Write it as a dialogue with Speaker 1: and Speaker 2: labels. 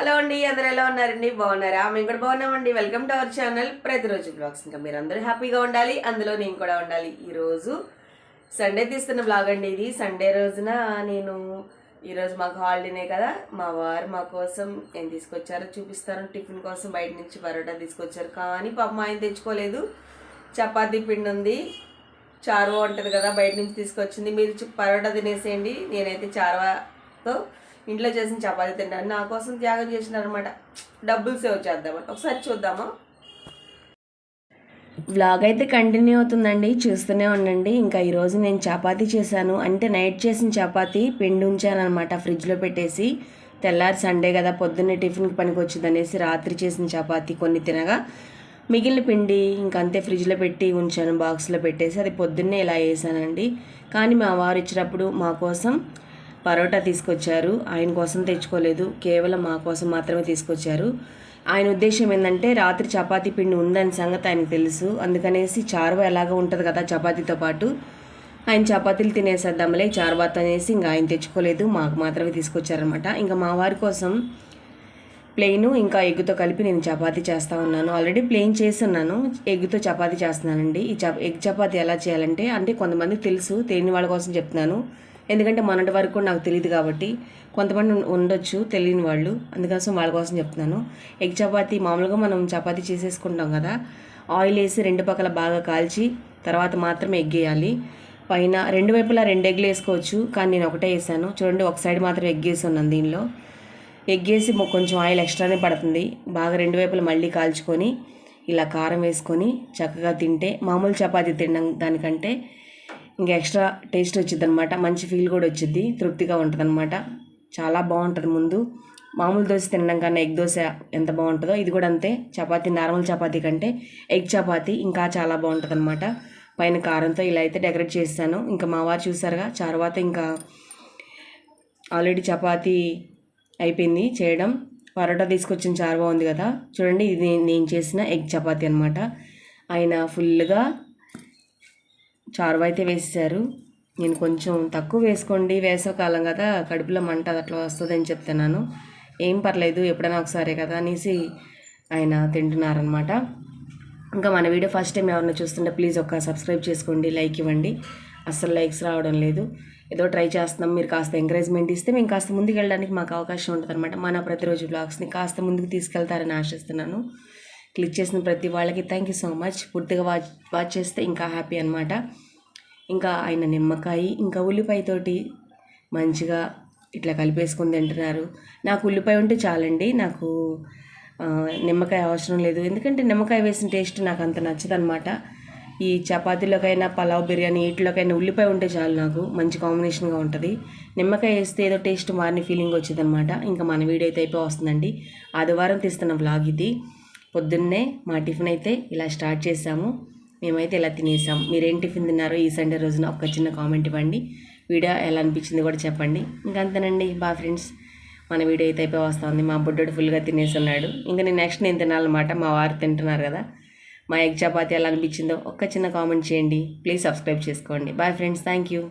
Speaker 1: Hello అండి అందరు ఎలా ఉన్నారండి? బాగున్నారా? మేము కూడా బాగున్నామండి. వెల్కమ్ టు అవర్ ఛానల్ ప్రతిరోజు బ్లాగ్స్ ఇంకా మీరు అందరూ హ్యాపీగా ఉండాలి. అందులో నేను కూడా ఉండాలి. ఈరోజు సండే తీస్తున్న బ్లాగ్ అండి ఇది. సండే రోజున నేను ఈరోజు మాకు హాలిడేనే కదా. మా వారు మా కోసం ఏం తీసుకొచ్చారో చూపిస్తాను టిఫిన్ కోసం బయట నుంచి పరోటా తీసుకొచ్చారు. కానీ పాప మా ఆయన తెచ్చుకోలేదు. చపాతీ పిండి ఉంది. చారువా ఉంటుంది కదా బయట నుంచి తీసుకొచ్చింది. మీరు పరోటా తినేసేయండి. నేనైతే చారువాతో ఇంట్లో చేసిన చపాతీ తింటాను నా కోసం త్యాగం చేసినారనమాట డబ్బులు సేవ్ చేద్దామని. ఒకసారి చూద్దామా? వ్లాగ్ అయితే కంటిన్యూ అవుతుందండి. చూస్తూనే ఉండండి. ఇంకా ఈరోజు నేను చపాతీ చేశాను. అంటే నైట్ చేసిన చపాతీ పిండి ఉంచాను అనమాట ఫ్రిడ్జ్లో పెట్టేసి. తెల్లారి సండే కదా పొద్దున్నే టిఫిన్కి పనికి అనేసి రాత్రి చేసిన చపాతీ కొన్ని తినగా. మిగిలిన పిండి ఇంకంతే ఫ్రిడ్జ్లో పెట్టి ఉంచాను బాక్స్లో పెట్టేసి. అది పొద్దున్నే ఇలా వేసానండి. కానీ మా వారు ఇచ్చినప్పుడు మా కోసం పరోటా తీసుకొచ్చారు. ఆయన కోసం తెచ్చుకోలేదు. కేవలం మా కోసం మాత్రమే తీసుకొచ్చారు. ఆయన ఉద్దేశం ఏంటంటే రాత్రి చపాతీ పిండి ఉందని సంగతి ఆయనకు తెలుసు. అందుకనేసి చారువ ఎలాగో ఉంటుంది కదా చపాతీతో పాటు. ఆయన చపాతీలు తినేసేద్దాంలే చారువాత అనేసి ఇంకా ఆయన తెచ్చుకోలేదు. మాకు మాత్రమే తీసుకొచ్చారనమాట ఇంకా మా వారి కోసం ప్లెయిన్ ఇంకా ఎగ్గుతో కలిపి నేను చపాతీ చేస్తూ ఉన్నాను. ఆల్రెడీ ప్లెయిన్ చేస్తున్నాను. ఎగ్గుతో చపాతీ చేస్తున్నానండి. ఈ చప ఎగ్ చపాతీ ఎలా చేయాలంటే అంటే కొంతమందికి తెలుసు తెలియని వాళ్ళ కోసం చెప్తున్నాను. ఎందుకంటే మొన్నటి వరకు కూడా నాకు తెలియదు కాబట్టి కొంతమంది ఉండొచ్చు తెలియని వాళ్ళు. అందుకోసం వాళ్ళ కోసం చెప్తున్నాను. ఎగ్ చపాతి మామూలుగా మనం చపాతీ చేసేసుకుంటాం కదా ఆయిల్ వేసి రెండు పక్కల బాగా కాల్చి తర్వాత మాత్రమే ఎగ్ వేయాలి. పైన రెండు వైపులా రెండు ఎగ్లు వేసుకోవచ్చు కానీ నేను ఒకటే వేసాను. చూడండి ఒక సైడ్ మాత్రం ఎగ్ వేసి ఉన్నాను దీనిలో. ఎగ్ వేసి కొంచెం ఆయిల్ ఎక్స్ట్రానే పడుతుంది. బాగా రెండు వైపులు మళ్ళీ కాల్చుకొని ఇలా కారం వేసుకొని చక్కగా తింటే మామూలు చపాతీ తినడం దానికంటే ఇంకా ఎక్స్ట్రా టేస్ట్ వచ్చింది అనమాట మంచి ఫీల్ కూడా వచ్చింది తృప్తిగా ఉంటుంది అనమాట చాలా బాగుంటుంది ముందు. మామూలు దోశ తినడం కన్నా ఎగ్ దోశ ఎంత బాగుంటుందో ఇది కూడా అంతే. చపాతీ నార్మల్ చపాతీ కంటే ఎగ్ చపాతీ ఇంకా చాలా బాగుంటుంది అనమాట పైన కారంతో ఇలా అయితే డెకరేట్ చేస్తాను. ఇంకా మా వారు చూసారుగా తర్వాత ఇంకా ఆల్రెడీ చపాతీ అయిపోయింది చేయడం. పరోటా తీసుకొచ్చిన చారు బాగుంది కదా. చూడండి ఇది నేను- నేను చేసిన ఎగ్ చపాతీ అనమాట ఆయన ఫుల్గా చారు అయితే వేసేసారు నేను కొంచెం తక్కువ వేసుకోండి వేసవకాలం కదా కడుపులో మంట అది అట్లా వస్తుందని చెప్తున్నాను. ఏం పర్లేదు ఎప్పుడైనా ఒకసారి కదా అనేసి ఆయన తింటున్నారనమాట ఇంకా మన వీడియో ఫస్ట్ టైం ఎవరైనా చూస్తుంటే ప్లీజ్ ఒక సబ్స్క్రైబ్ చేసుకోండి లైక్ ఇవ్వండి. అస్సలు లైక్స్ రావడం లేదు. ఏదో ట్రై చేస్తున్నాం మీరు కాస్త ఎంకరేజ్మెంట్ ఇస్తే మేము కాస్త ముందుకు వెళ్ళడానికి మాకు అవకాశం ఉంటుంది అనమాట మన ప్రతిరోజు బ్లాగ్స్ని కాస్త ముందుకు తీసుకెళ్తారని ఆశిస్తున్నాను. క్లిక్ చేసిన ప్రతి వాళ్ళకి థ్యాంక్ యూ సో మచ్ పూర్తిగా వాచ్ వాచ్ చేస్తే ఇంకా హ్యాపీ అనమాట ఇంకా ఆయన నిమ్మకాయ ఇంకా ఉల్లిపాయతోటి మంచిగా ఇట్లా కలిపేసుకుని తింటున్నారు నాకు ఉల్లిపాయ ఉంటే చాలండి. నాకు నిమ్మకాయ అవసరం లేదు. ఎందుకంటే నిమ్మకాయ వేసిన టేస్ట్ నాకు అంత నచ్చదనమాట ఈ చపాతీలోకైనా పలావ్ బిర్యానీ వీటిలోకైనా ఉల్లిపాయ ఉంటే చాలు నాకు. మంచి కాంబినేషన్గా ఉంటుంది. నిమ్మకాయ వేస్తే ఏదో టేస్ట్ మారిన ఫీలింగ్ వచ్చిందనమాట ఇంకా మన వీడియో అయితే అయిపోయి వస్తుందండి ఆదివారం తీస్తున్న వ్లాగ్ ఇది. పొద్దున్నే మా టిఫిన్ అయితే ఇలా స్టార్ట్ చేసాము మేమైతే ఇలా తినేసాం. మీరేం టిఫిన్ తిన్నారో ఈ సండే రోజున ఒక చిన్న కామెంట్ ఇవ్వండి. వీడియో ఎలా అనిపించింది కూడా చెప్పండి. ఇంకంతేనండి బా ఫ్రెండ్స్. మన వీడియో అయితే అయిపోయి వస్తుంది. మా బుడ్డోడు ఫుల్గా తినేసి ఉన్నాడు ఇంకా నేను నెక్స్ట్ నేను తినాలన్నమాట. మా వారు తింటున్నారు కదా. మా ఎగ్ చపాతి ఎలా అనిపించిందో ఒక్క చిన్న కామెంట్ చేయండి. ప్లీజ్ సబ్స్క్రైబ్ చేసుకోండి. Bye friends. Thank you